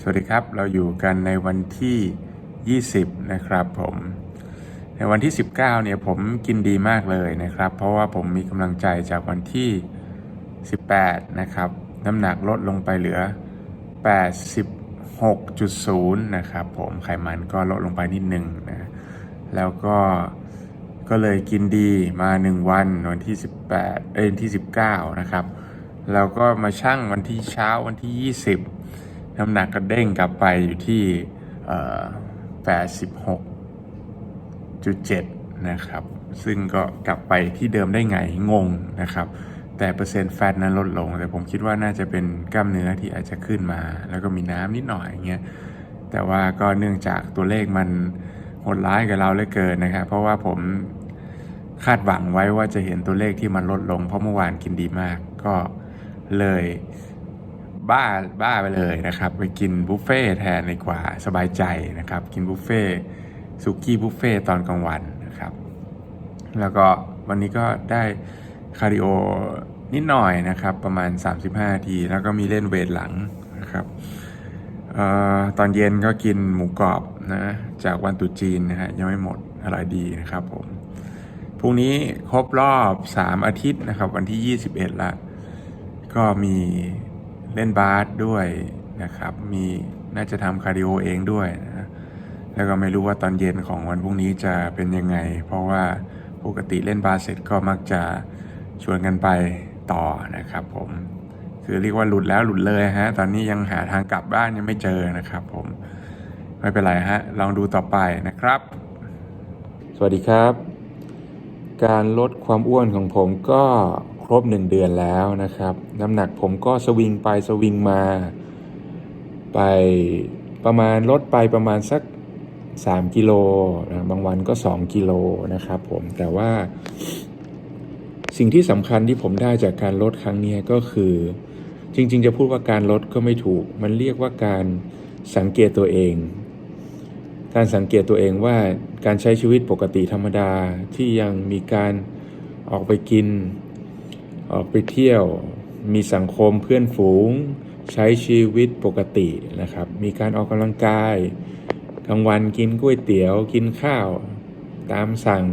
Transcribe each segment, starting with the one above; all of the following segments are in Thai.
สวัสดีครับ เราอยู่กันในวันที่ 20 นะครับผม ในวันที่ 19 เนี่ยผมกินดีมากเลยนะครับ เพราะว่าผมมีกำลังใจจากวันที่ 18 นะครับ น้ำหนักลดลงไปเหลือ 86.0 นะครับผม ไขมันก็ลดลงไปนิดนึงนะ แล้วก็ก็เลยกินดีมา 1 วันวันที่ 18 เอ้ยที่ 19 นะครับ แล้วก็มาชั่งวันที่เช้าวันที่ 20 น้ำหนักก็เด้งกลับไปอยู่ที่86.7 นะครับ ซึ่งก็กลับไปที่เดิมได้ไงงงนะครับ แต่เปอร์เซ็นต์แฟตนั้นลดลง แต่ผมคิดว่าน่าจะเป็นกล้ามเนื้อที่อาจจะขึ้นมา แล้วก็มีน้ำนิดหน่อยอย่างเงี้ย แต่ว่าก็เนื่องจากตัวเลขมันโหดร้ายกับเราเหลือเกินนะครับ เพราะว่าผมคาดหวังไว้ว่าจะเห็นตัวเลขที่มันลดลง เพราะเมื่อวานกินดีมาก ก็เลย บ้าบ้าไปเลยนะครับ ไปกินบุฟเฟ่แทนดีกว่าสบายใจนะครับ กินบุฟเฟ่สุกี้บุฟเฟ่ตอนกลางวันนะครับ แล้วก็วันนี้ก็ได้คาร์ดิโอนิดหน่อยนะครับ ประมาณ 35 นาที แล้วก็มีเล่นเวทหลังนะครับออตอนเย็นก็กินหมูกรอบนะจากวันตุจีนนะฮะยังไม่หมดอร่อยดีนะครับผมพรุ่งนี้ครบรอบ 3 อาทิตย์นะครับ วันที่ 21ละก็มี เล่นบาสด้วยนะครับ มีน่าจะทำคาร์ดิโอเองด้วยนะแล้วก็ไม่รู้ว่าตอนเย็นของวันพรุ่งนี้จะเป็นยังไง เพราะว่าปกติเล่นบาสเสร็จก็มักจะชวนกันไปต่อนะครับผมคือเรียกว่าหลุดแล้วหลุดเลยฮะ ตอนนี้ยังหาทางกลับบ้านยังไม่เจอนะครับผมไม่เป็นไรฮะ ลองดูต่อไปนะครับ สวัสดีครับ การลดความอ้วนของผมก็ ครบหนึ่งเดือนแล้วนะครับ น้ำหนักผมก็สวิงไปสวิงมา ไปประมาณลดไปประมาณสัก 3 กิโลนะบางวันก็ 2 กิโลนะครับผมแต่ว่า สิ่งที่สำคัญที่ผมได้จากการลดครั้งนี้ก็คือ จริง ๆ จะพูดว่าการลดก็ไม่ถูก มันเรียกว่าการสังเกตตัวเองการสังเกตตัวเองว่าการใช้ชีวิตปกติธรรมดาที่ยังมีการออกไปกิน ออกไปเที่ยวมีสังคมเพื่อนฝูง ใช้ชีวิตปกตินะครับ มีการออกกำลังกายกลางวันกินก๋วยเตี๋ยวกินข้าว ตามสั่ง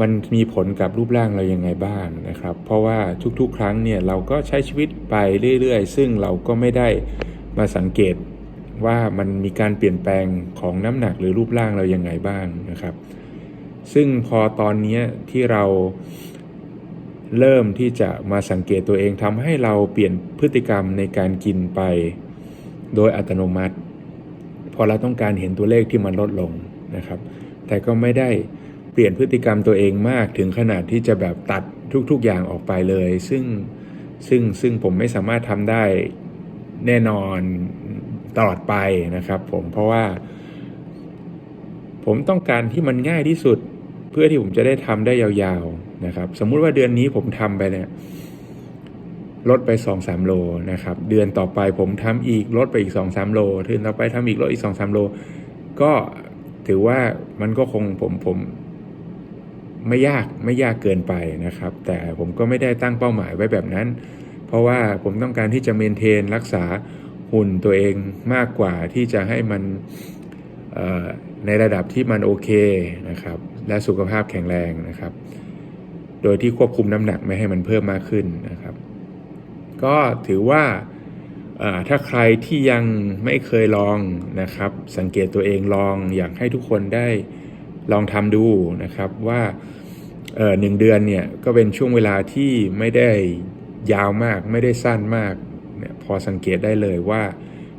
มันมีผลกับรูปร่างเรายังไงบ้างนะครับ เพราะว่าทุกๆ ครั้งเนี่ยเราก็ใช้ชีวิตไปเรื่อยๆ ซึ่งเราก็ไม่ได้มาสังเกตว่ามันมีการเปลี่ยนแปลงของน้ำหนักหรือรูปร่างเรายังไงบ้างนะครับ ซึ่งพอตอนนี้ที่เรา เริ่มที่จะมาสังเกตตัวเองทำให้เราเปลี่ยนพฤติกรรมในการกินไป โดยอัตโนมัติ พอเราต้องการเห็นตัวเลขที่มันลดลงนะครับ แต่ก็ไม่ได้เปลี่ยนพฤติกรรมตัวเองมากถึงขนาดที่จะแบบตัดทุกๆอย่างออกไปเลย ซึ่งซึ่งซึ่งผมไม่สามารถทำได้แน่นอนตลอดไปนะครับ ผมเพราะว่า ผมต้องการที่มันง่ายที่สุด เพื่อที่ผมจะได้ทำได้ยาวๆ นะครับ สมมุติว่าเดือนนี้ผมทำไปเนี่ยลดไป2อสโลนะครับ เดือนต่อไปผมทำอีกลดไปอีก2อสโลเดือนต่อไปทำอีกลดอีก2อสโล ก็ถือว่ามันก็คงผมผมไม่ยากไม่ยากเกินไปนะครับ แต่ผมก็ไม่ได้ตั้งเป้าหมายไว้แบบนั้น เพราะว่าผมต้องการที่จะเมนเทนรักษาหุ่นตัวเองมากกว่าที่จะให้มันในระดับที่มันโอเคนะครับ และสุขภาพแข็งแรงนะครับ โดยที่ควบคุมน้ำหนักไม่ให้มันเพิ่มมากขึ้นนะครับ ก็ถือว่าถ้าใครที่ยังไม่เคยลองนะครับ สังเกตตัวเองลองอยากให้ทุกคนได้ลองทำดูนะครับว่าหนึ่งเดือนเนี่ยก็เป็นช่วงเวลาที่ไม่ได้ยาวมากไม่ได้สั้นมากเนี่ยพอสังเกตได้เลยว่า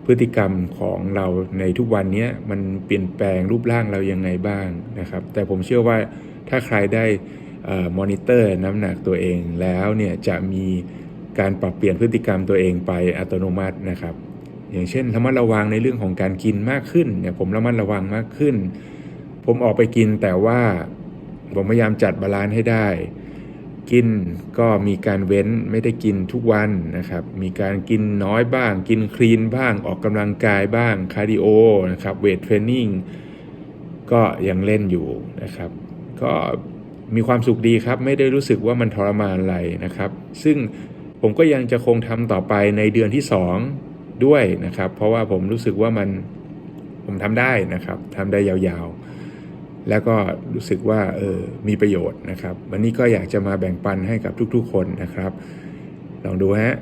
พฤติกรรมของเราในทุกวันนี้มันเปลี่ยนแปลงรูปร่างเรายังไงบ้างนะครับ แต่ผมเชื่อว่าถ้าใครได้ มอนิเตอร์น้ำหนักตัวเองแล้วเนี่ยจะมีการปรับเปลี่ยนพฤติกรรมตัวเองไปอัตโนมัตินะครับ อย่างเช่นระมัดระวังในเรื่องของการกินมากขึ้นเนี่ยผมระมัดระวังมากขึ้น ผมออกไปกินแต่ว่าผมพยายามจัดบาลานซ์ให้ได้ กินก็มีการเว้นไม่ได้กินทุกวันนะครับ มีการกินน้อยบ้าง กินคลีนบ้างออกกำลังกายบ้างคาร์ดิโอนะครับเวทเทรนนิ่งก็ยังเล่นอยู่นะครับ ก็ มีความสุขดีครับ ไม่ได้รู้สึกว่ามันทรมานอะไรนะครับ ซึ่งผมก็ยังจะคงทำต่อไปในเดือนที่ 2 ด้วยนะครับ เพราะว่าผมรู้สึกว่ามันผมทำได้นะครับทำได้ยาวๆ แล้วก็รู้สึกว่าเออมีประโยชน์นะครับ วันนี้ก็อยากจะมาแบ่งปันให้กับทุกๆคนนะครับ ลองดูฮะ